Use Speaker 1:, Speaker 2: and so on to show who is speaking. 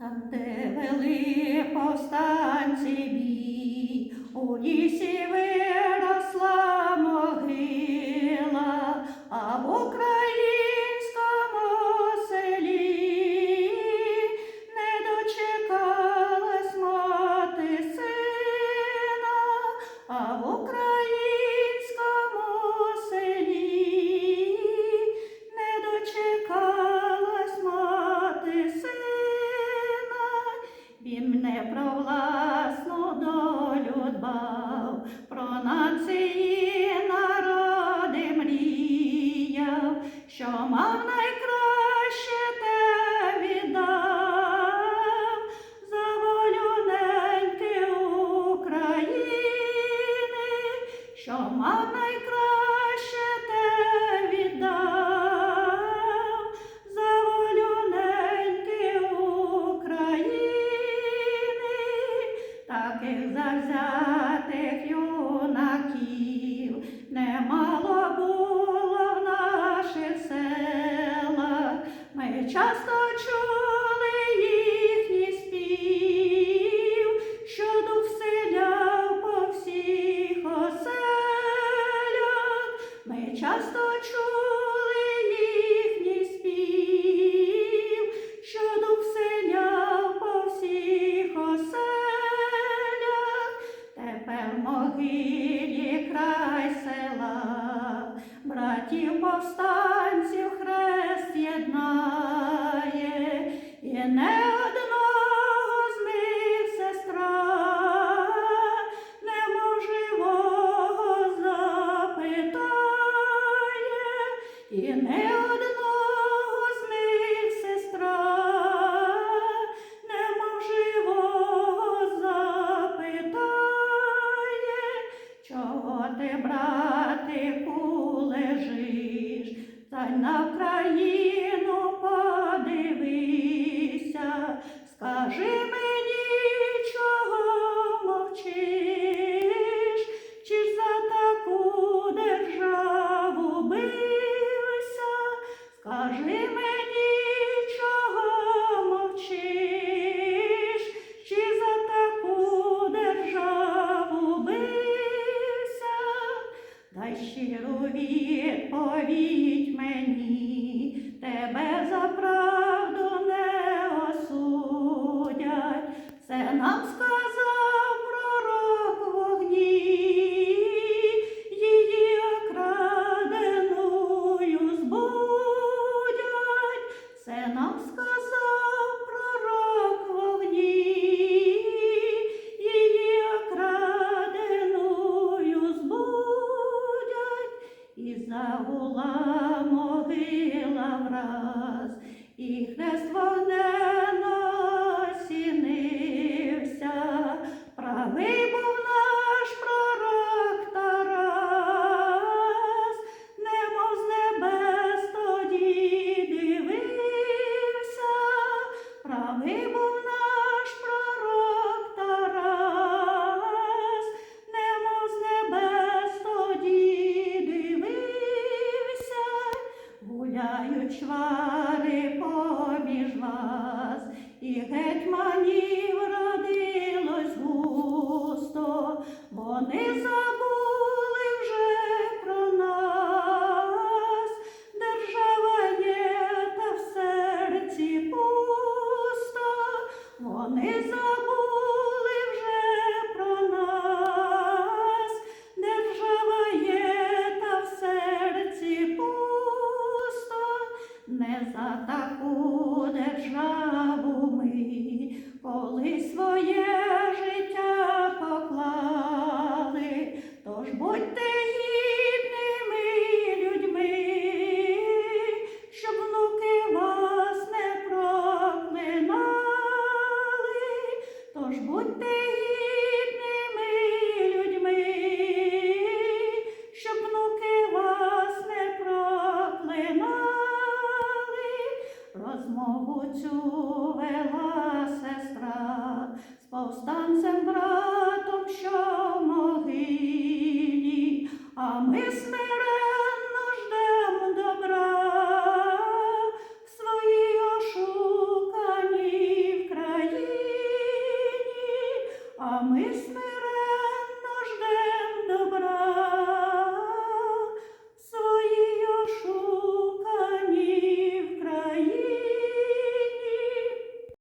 Speaker 1: Там, де вели повстанці бій, у лісі виросла могила, а що мав найкраще те віддав за волю неньки України, що мав найкраще часто чули їхній спів, що дух вселяв по всіх оселях. Ми часто чули їхній спів, що дух вселяв по всіх оселях. Тепер могилі край села, братів повстанців не одного з них сестра, немов живого запитає, і не одного з них сестра, немов живого чого ти, братику, лежиш, та й на Україну дай щиру відповідь мені, тебе за правду не осудять, це нам сказав пророк вогні, її окраденою збудять, це нам сказав враз, і хрест вогнено своє